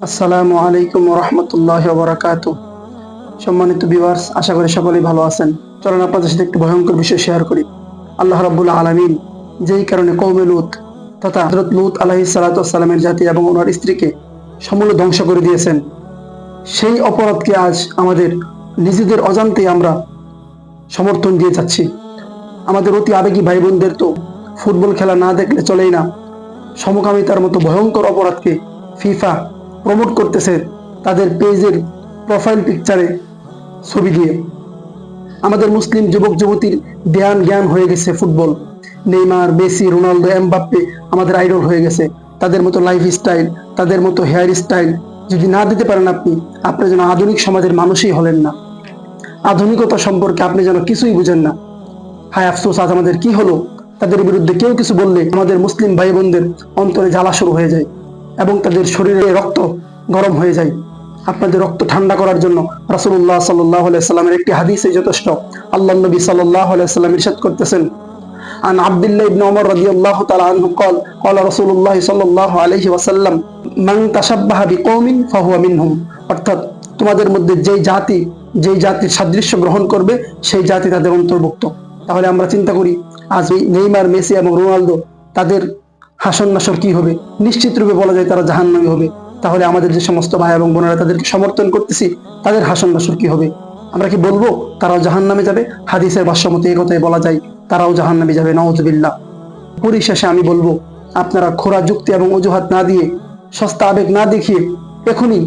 আসসালামু আলাইকুম রহমতুল্লাহ বরাকাত সম্মানিত বিভার্স আশা করি সকলেই ভালো আছেন। চলেন আপনাদের সাথে একটি ভয়ঙ্কর বিষয় শেয়ার করি। আল্লাহ রাব্বুল আলামিন যেই কারণে কৌমে লুত তথা হজরত লুত আলাহি সালাতামের জাতি এবং ওনার স্ত্রীকে সমূলে ধ্বংস করে দিয়েছেন, সেই অপরাধকে আজ আমাদের নিজেদের অজান্তে আমরা সমর্থন দিয়ে যাচ্ছি। আমাদের অতি আবেগী ভাই বোনদের তো ফুটবল খেলা না দেখলে চলেই না। সমকামিতার মতো ভয়ঙ্কর অপরাধকে ফিফা প্রমোট করতেছে তাদের পেজের প্রোফাইল পিকচারে ছবি দিয়ে। আমাদের মুসলিম যুবক যুবতীর ধ্যান জ্ঞান হয়ে গেছে football. Neymar, Messi, Ronaldo, Mbappe আমাদের আইডল হয়ে গেছে। তাদের মতো লাইফ স্টাইল তাদের মতো হেয়ার স্টাইল যদি না দিতে পারেন আপনি আপনি যেন আধুনিক সমাজের মানুষই হলেন না। আধুনিকতা সম্পর্কে আপনি যেন কিছুই বুঝেন না। হায় আফসোস, আজ আমাদের কি হলো? তাদের বিরুদ্ধে কেউ কিছু বললে আমাদের মুসলিম ভাই বোনদের অন্তরে জ্বালা শুরু হয়ে যায়। এবং তাদের শরীরে রক্ত গরম হয়ে যায় আপনাদের রক্ত ঠান্ডা করার জন্য রাসুল্লাহ সাল্লাহ সাল্লামের একটি হাদিসে যথেষ্ট আল্লাহ নবী সাল্লাহ সাল্লাম ইরশাদ করতেছেন عن عبد الله بن عمر رضي الله تعالى عنه قال قال رسول الله صلى الله عليه وسلم من تشبه بقوم فهو منهم অর্থাৎ তোমাদের মধ্যে যেই জাতি যেই জাতির সাদৃশ্য গ্রহণ করবে সেই জাতি তাদের অন্তর্ভুক্ত তাহলে আমরা চিন্তা করি আজ এই নেইমার মেসি এবং রোনালদো তাদের হাসন নাসর কি হবে? নিশ্চিত রূপে বলা যায় তারা জাহান্নামী হবে। তাহলে আমাদের যে সমস্ত ভাই এবং বোনেরা তাদেরকে সমর্থন করতেছি, তাদের হাসন নাসর কি হবে? আমরা কি বলব? তারাও জাহান নামে যাবে। হাদিসের ভাষ্যমতে এই কথাই বলা যায়, তারাও জাহান নামে যাবে নওয়াজবিল্লাহ পরিশেষে আমি বলব, আপনারা খোরা যুক্তি এবং অজুহাত না দিয়ে, সস্তা আবেগ না দেখিয়ে, এখনই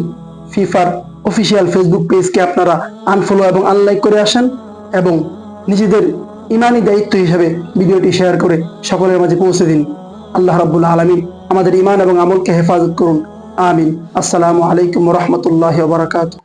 ফিফার অফিসিয়াল ফেসবুক পেজকে আপনারা আনফলো এবং আনলাইক করে আসেন এবং নিজেদের ইমানি দায়িত্ব হিসেবে ভিডিওটি শেয়ার করে সকলের মাঝে পৌঁছে দিন। আল্লাহ রাবুল আলমিন আমাদের ইমান এবং আমলকে হেফাজত করুন। আমিন। আসসালামু আলাইকুম রহমতুল্লাহ বারাকাত